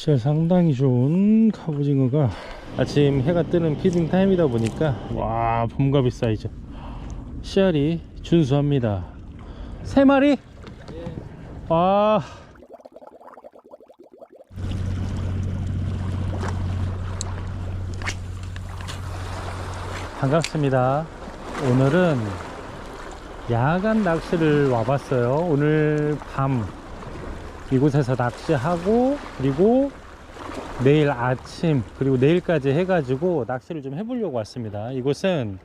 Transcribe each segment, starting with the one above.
씨알 상당히 좋은 갑오징어가 아침 해가 뜨는 피딩 타임이다 보니까 와 봄가비 사이즈 씨알이 준수합니다. 세 마리? 아. 반갑습니다. 오늘은 야간 낚시를 와봤어요. 오늘 밤 이곳에서 낚시하고 그리고 내일 아침 그리고 내일까지 해가지고 낚시를 좀 해보려고 왔습니다. 이곳은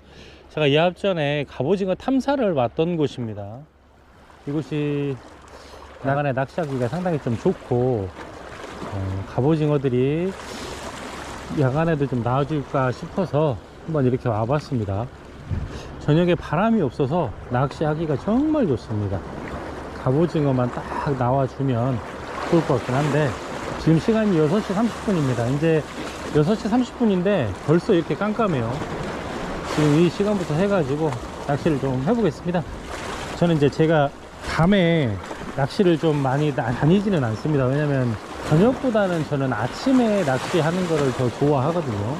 제가 이합 전에 갑오징어 탐사를 왔던 곳입니다. 이곳이 야간에 낚시하기가 상당히 좀 좋고 어, 갑오징어들이 야간에도 좀 나와줄까 싶어서 한번 이렇게 와봤습니다. 저녁에 바람이 없어서 낚시하기가 정말 좋습니다 갑오징어만 딱 나와주면 좋을 것 같긴 한데 지금 시간이 6시 30분입니다. 이제 6시 30분인데 벌써 이렇게 깜깜해요. 지금 이 시간부터 해가지고 낚시를 좀 해보겠습니다. 저는 이제 제가 밤에 낚시를 좀 많이 다- 다니지는 않습니다. 왜냐면 저녁보다는 저는 아침에 낚시하는 거를 더 좋아하거든요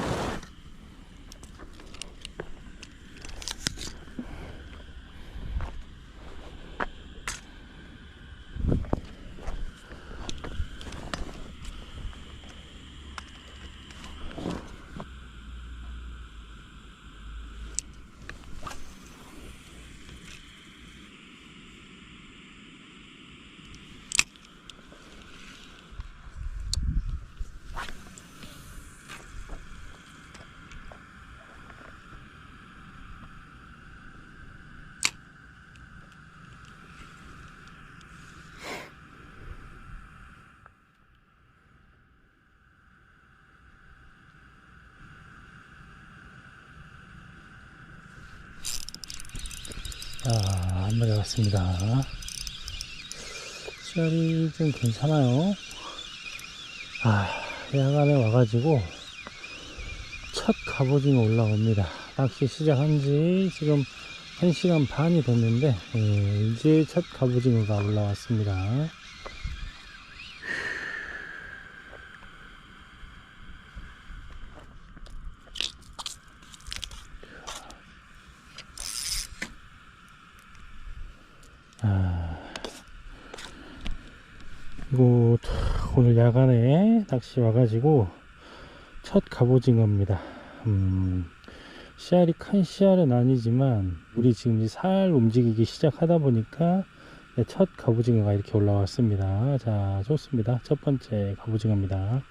자, 한 마리 왔습니다. 씨알이 좀 괜찮아요. 아, 야간에 와가지고 첫 갑오징어 올라옵니다. 낚시 시작한 지 지금 1시간 반이 됐는데, 예, 이제 첫 갑오징어가 올라왔습니다. 이곳 오늘 야간에 낚시 와가지고 첫 갑오징어입니다. 음, 씨알이 큰 씨알은 아니지만 우리 지금 살 움직이기 시작하다 보니까 네, 첫 갑오징어가 이렇게 올라왔습니다. 자 좋습니다. 첫 번째 갑오징어입니다.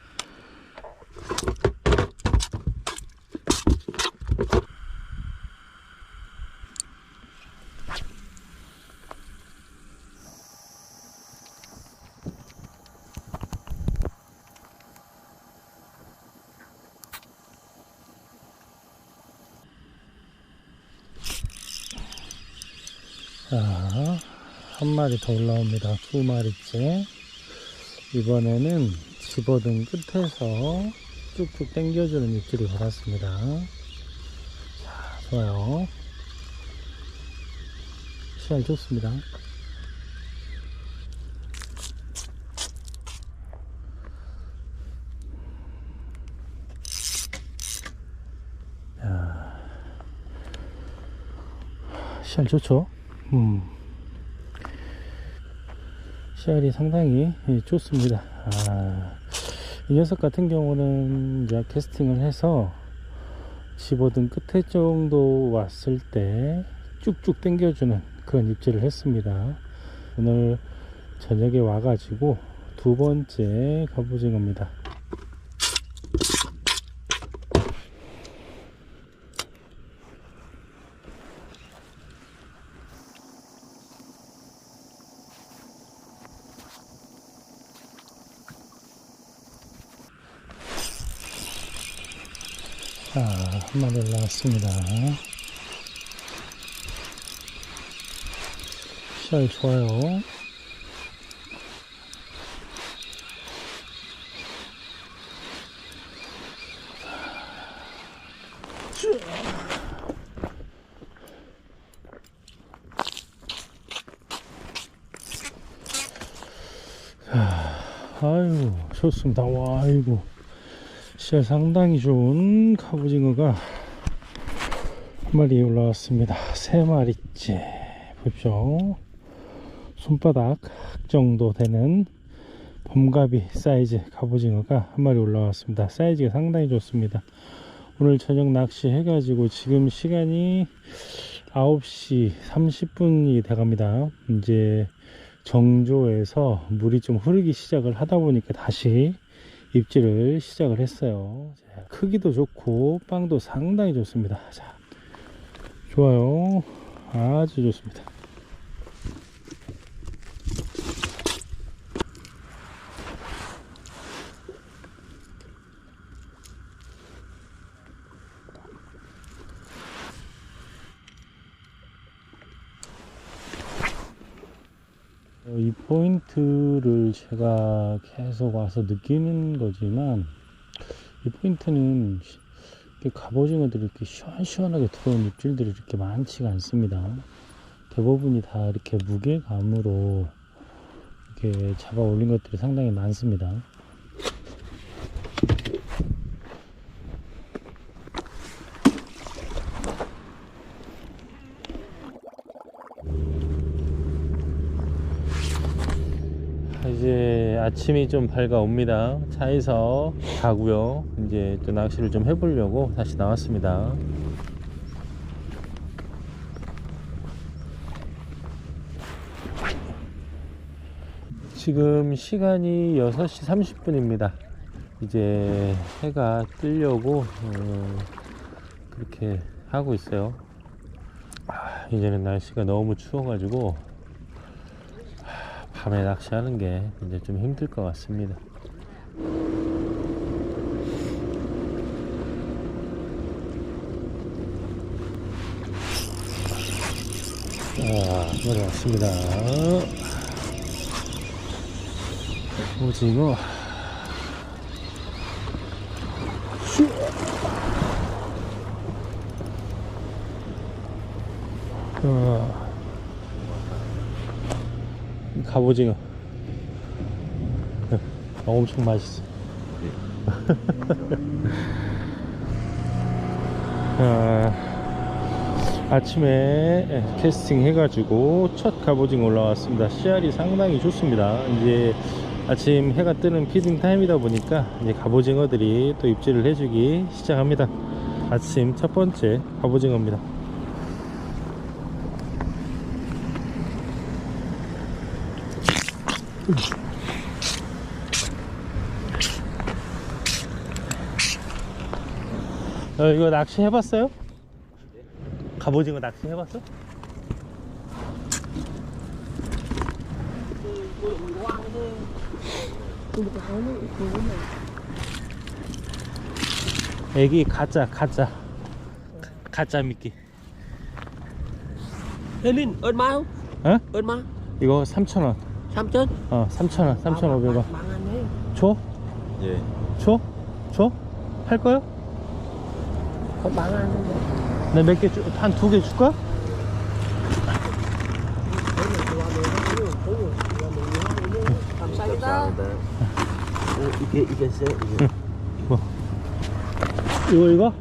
자, 한 마리 더 올라옵니다. 두 마리째. 이번에는 집어든 끝에서 쭉쭉 당겨주는 입질을 받았습니다. 자, 좋아요. 시알 좋습니다. 자, 시알 좋죠? 음. 씨알이 상당히 예, 좋습니다. 아, 이 녀석 같은 경우는 이제 캐스팅을 해서 집어든 끝에 정도 왔을 때 쭉쭉 당겨주는 그런 입질을 했습니다. 오늘 저녁에 와가지고 두 번째 갑오징어입니다. 자, 한 마리 올라왔습니다. 시알 좋아요. 아유, 좋습니다. 와, 이거 씨알 상당히 좋은 갑오징어가 한 마리 올라왔습니다. 세 마리째. 보십시오. 손바닥 정도 되는 범가비 사이즈 갑오징어가 한 마리 올라왔습니다. 사이즈가 상당히 좋습니다. 오늘 저녁 낚시 해가지고 지금 시간이 9시 30분이 돼갑니다. 이제 정조에서 물이 좀 흐르기 시작을 하다 보니까 다시 입질을 시작을 했어요. 자, 크기도 좋고 빵도 상당히 좋습니다. 자, 좋아요. 아주 좋습니다. 어, 이 포인트를 제가 계속 와서 느끼는 거지만 이 포인트는 갑오징어들이 이렇게 시원시원하게 들어온 입질들이 이렇게 많지가 않습니다. 대부분이 다 이렇게 무게감으로 이렇게 잡아 올린 것들이 상당히 많습니다. 이제 아침이 좀 밝아옵니다. 차에서 가고요. 이제 또 낚시를 좀 해보려고 다시 나왔습니다. 지금 시간이 6시 30분입니다. 이제 해가 뜨려고 어, 그렇게 하고 있어요. 아, 이제는 날씨가 너무 추워가지고 밤에 낚시하는 게 이제 좀 힘들 것 같습니다. 자, 머리 왔습니다. 오징어. 슈. 어. 갑오징어. 어, 엄청 맛있어. 아, 아침에 캐스팅 해가지고 첫 갑오징어 올라왔습니다. 씨알이 상당히 좋습니다. 이제 아침 해가 뜨는 피딩 타임이다 보니까 이제 갑오징어들이 또 입질을 해주기 시작합니다. 아침 첫 번째 갑오징어입니다 어, 이거 낚시 해봤어요? 갑오징어 낚시 해봤어? 애기 가짜 가짜 가짜 미끼 Elin, ơn mau, 어? mau. 이거 3,000원 Sam chân. 어 3,000원 3,500원 Bằng anh ấy. 줘? Gì? 줘? 줘? 할 거요? Không bằng anh ấy. 내몇 개, 한 두 개 줄까? Ta? 이게 이게 쎄 이게. 이거 이거?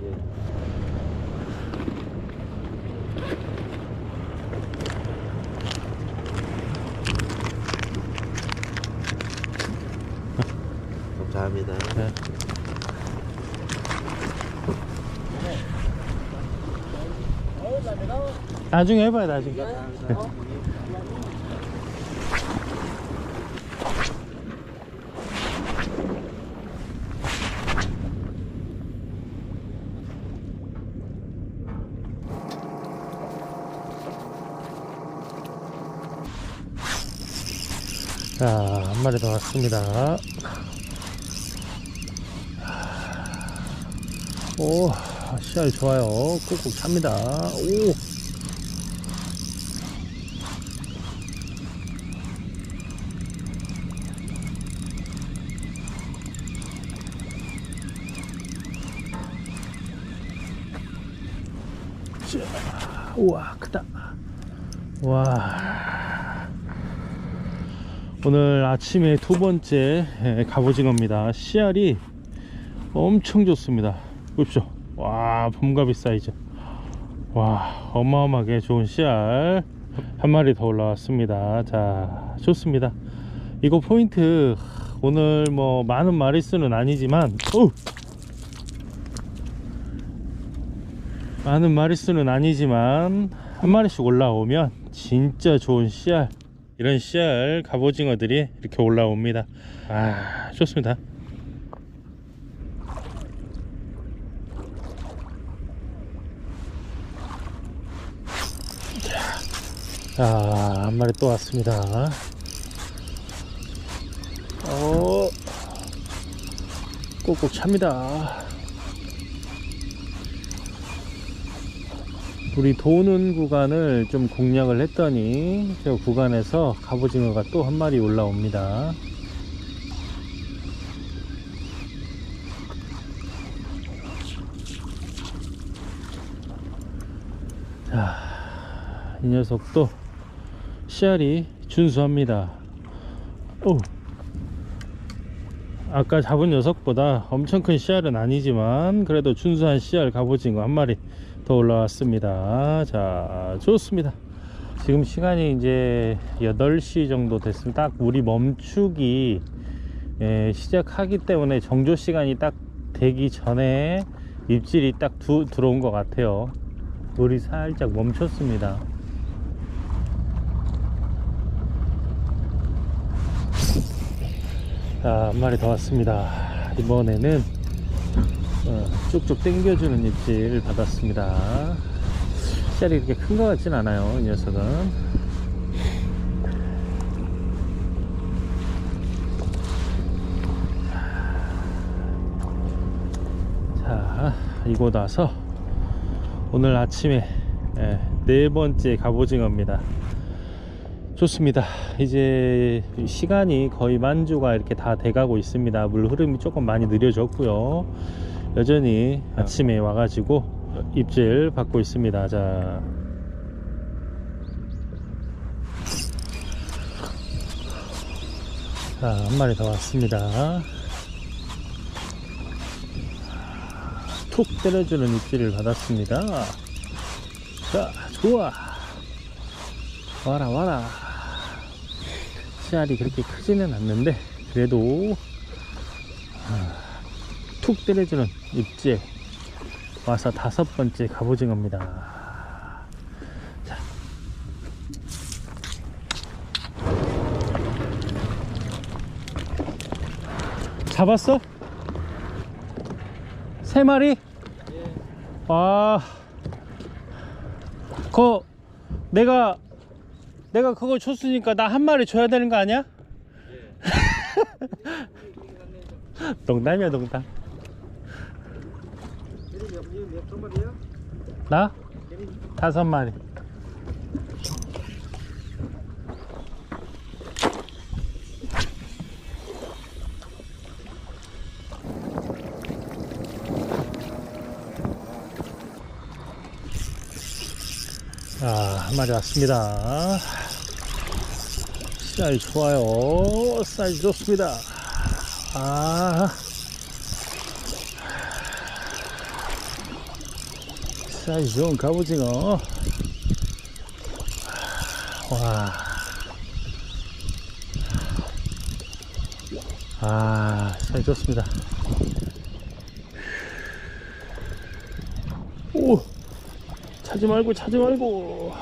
감사합니다. 네. 나중에 해봐요 나중에 자, 한 마리 더 왔습니다. 오, 씨알 좋아요. 꾹꾹 찹니다. 오. 자, 우와, 크다. 와. 오늘 아침에 두 번째 예, 갑오징어입니다. 씨알이 엄청 좋습니다. 보십시오. 와, 봄가비 사이즈. 와, 어마어마하게 좋은 씨알 한 마리 더 올라왔습니다. 자, 좋습니다. 이거 포인트 오늘 뭐 많은 마리수는 아니지만, 오! 많은 마리수는 아니지만 한 마리씩 올라오면 진짜 좋은 씨알 이런 씨알 갑오징어들이 이렇게 올라옵니다. 아 좋습니다. 자 한 마리 또 왔습니다. 어 꼭꼭 찹니다 우리 도는 구간을 좀 공략을 했더니 저 구간에서 갑오징어가 또 한 마리 올라옵니다. 자, 이 녀석도 씨알이 준수합니다. 오. 아까 잡은 녀석보다 엄청 큰 씨알은 아니지만 그래도 준수한 씨알 갑오징어 한 마리 더 올라왔습니다. 자, 좋습니다. 지금 시간이 이제 8시 정도 됐습니다. 딱 우리 멈추기 예, 시작하기 때문에 정조 시간이 딱 되기 전에 입질이 딱 두, 들어온 것 같아요. 물이 살짝 멈췄습니다. 자, 한 마리 더 왔습니다. 이번에는 어, 쭉쭉 당겨주는 입질 받았습니다. 씨알이 그렇게 큰 것 같진 않아요, 이 녀석은. 자, 이곳 와서 오늘 아침에 예, 네 번째 갑오징어입니다. 좋습니다. 이제 시간이 거의 만주가 이렇게 다 돼가고 있습니다. 물 흐름이 조금 많이 느려졌고요. 여전히 아침에 와가지고 입질 받고 있습니다. 자. 자, 한 마리 더 왔습니다. 툭 때려주는 입질을 받았습니다. 자, 좋아. 와라, 와라. 씨알이 그렇게 크지는 않는데, 그래도, 아, 툭 때려주는 입질. 와서 다섯 번째 갑오징어입니다. 자. 잡았어? 세 마리? 아, 그 내가 내가 그거 줬으니까 나 한 마리 줘야 되는 거 아니야? 농담이야 농담. 나? 다섯 마리. 자, 한 마리 왔습니다. 사이즈 좋아요. 사이즈 좋습니다. 아. 사이즈 좋은 갑오징어. 와. 아, 사이즈 좋습니다. 오! 차지 말고, 차지 말고.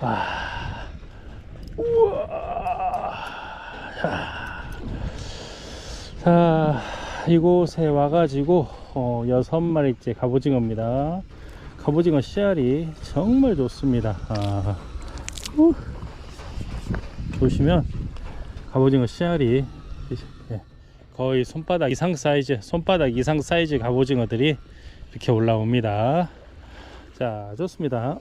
아. 우와. 자. 자, 이곳에 와가지고, 어, 여섯 마리째 갑오징어입니다. 갑오징어 씨알이 정말 좋습니다. 아, 후. 보시면 갑오징어 씨알이 예, 거의 손바닥 이상 사이즈, 손바닥 이상 사이즈 갑오징어들이 이렇게 올라옵니다. 자, 좋습니다.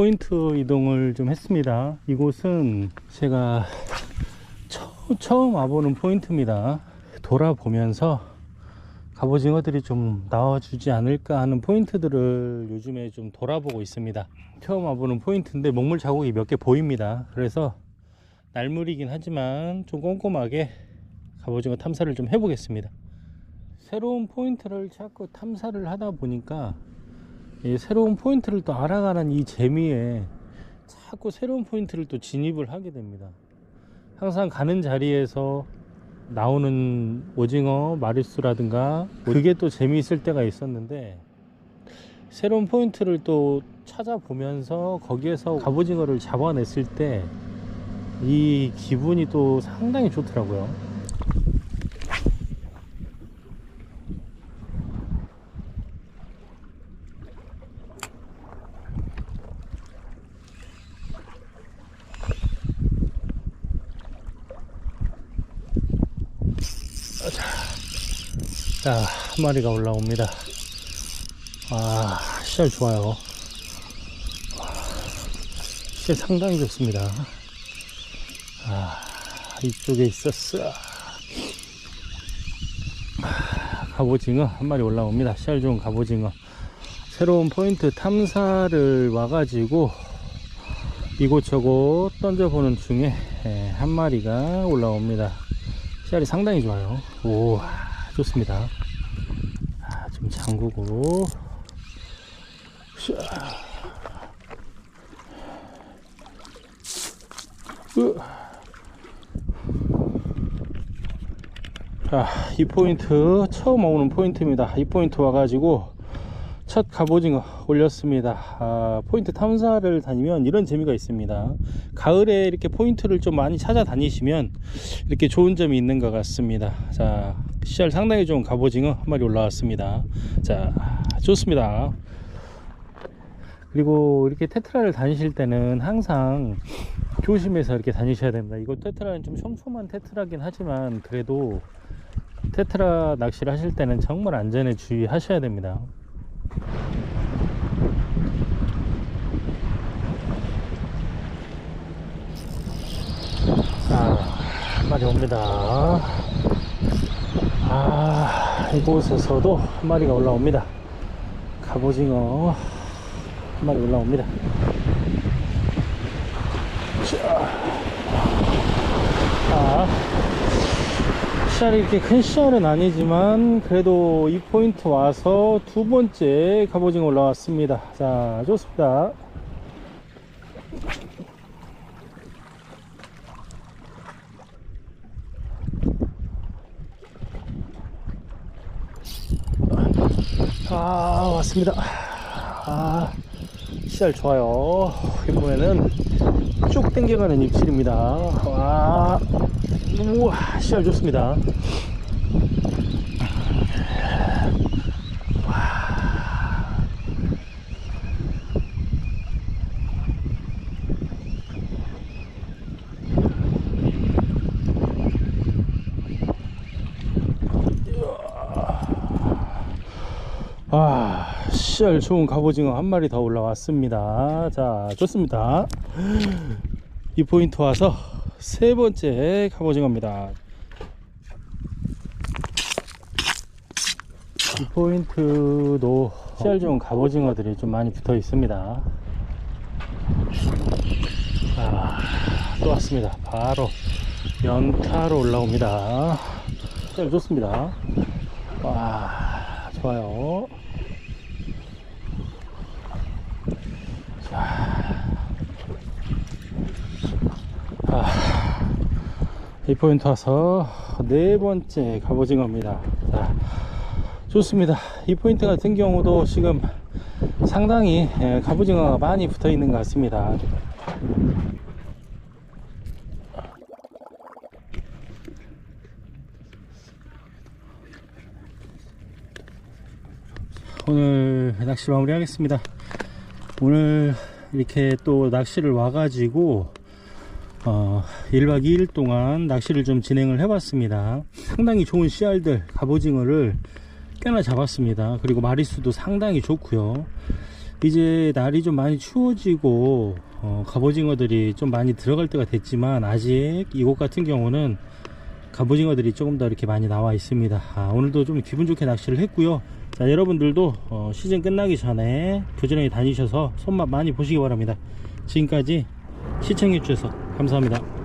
포인트 이동을 좀 했습니다. 이곳은 제가 처, 처음 와보는 포인트입니다. 돌아보면서 갑오징어들이 좀 나와주지 않을까 하는 포인트들을 요즘에 좀 돌아보고 있습니다. 처음 와보는 포인트인데 먹물 자국이 몇 개 보입니다. 그래서 날물이긴 하지만 좀 꼼꼼하게 갑오징어 탐사를 좀 해보겠습니다. 새로운 포인트를 자꾸 탐사를 하다 보니까 이 새로운 포인트를 또 알아가는 이 재미에 자꾸 새로운 포인트를 또 진입을 하게 됩니다. 항상 가는 자리에서 나오는 오징어 마리수라든가 그게 또 재미있을 때가 있었는데 새로운 포인트를 또 찾아보면서 거기에서 갑오징어를 잡아냈을 때 이 기분이 또 상당히 좋더라고요. 자, 한 마리가 올라옵니다. 아, 시알 좋아요. 시알 상당히 좋습니다. 아, 이쪽에 있었어. 아, 갑오징어 한 마리 올라옵니다. 시알 좋은 갑오징어. 새로운 포인트 탐사를 와가지고 이곳저곳 던져보는 중에 예, 한 마리가 올라옵니다. 시알이 상당히 좋아요. 오, 좋습니다. 아, 좀 잠그고. 자, 이 포인트 처음 오는 포인트입니다. 이 포인트 와가지고 첫 갑오징어 올렸습니다. 아, 포인트 탐사를 다니면 이런 재미가 있습니다. 가을에 이렇게 포인트를 좀 많이 찾아다니시면 이렇게 좋은 점이 있는 것 같습니다. 자, 씨알 상당히 좋은 갑오징어 한 마리 올라왔습니다. 자, 좋습니다. 그리고 이렇게 테트라를 다니실 때는 항상 조심해서 이렇게 다니셔야 됩니다. 이거 테트라는 좀 촘촘한 테트라긴 하지만 그래도 테트라 낚시를 하실 때는 정말 안전에 주의하셔야 됩니다. 자, 한 마리 옵니다. 아, 이곳에서도 한 마리가 올라옵니다. 갑오징어 한 마리 올라옵니다. 자, 아, 시알이 이렇게 큰 시알은 아니지만 그래도 이 포인트 와서 두 번째 갑오징어 올라왔습니다. 자, 좋습니다. 아, 왔습니다. 아, 시알 좋아요. 이번에는 쭉 당겨가는 입질입니다. 와, 우와, 시알 좋습니다. 아, 씨알 좋은 갑오징어 한 마리 더 올라왔습니다. 자, 좋습니다. 이 포인트 와서 세 번째 갑오징어입니다. 이 포인트도 씨알 좋은 갑오징어들이 좀 많이 붙어 있습니다. 아, 또 왔습니다. 바로 연타로 올라옵니다. 씨알 좋습니다. 와, 좋아요. 이 포인트 와서 네 번째 갑오징어입니다. 자, 좋습니다. 이 포인트 같은 경우도 지금 상당히 예, 갑오징어가 많이 붙어 있는 것 같습니다. 오늘 낚시 마무리 하겠습니다. 오늘 이렇게 또 낚시를 와가지고 어, 1박 2일 동안 낚시를 좀 진행을 해봤습니다. 상당히 좋은 씨알들, 갑오징어를 꽤나 잡았습니다. 그리고 마리수도 상당히 좋고요. 이제 날이 좀 많이 추워지고 어, 갑오징어들이 좀 많이 들어갈 때가 됐지만 아직 이곳 같은 경우는 갑오징어들이 조금 더 이렇게 많이 나와 있습니다. 아, 오늘도 좀 기분 좋게 낚시를 했고요. 자, 여러분들도 어, 시즌 끝나기 전에 부지런히 다니셔서 손맛 많이 보시기 바랍니다. 지금까지 시청해주셔서 감사합니다.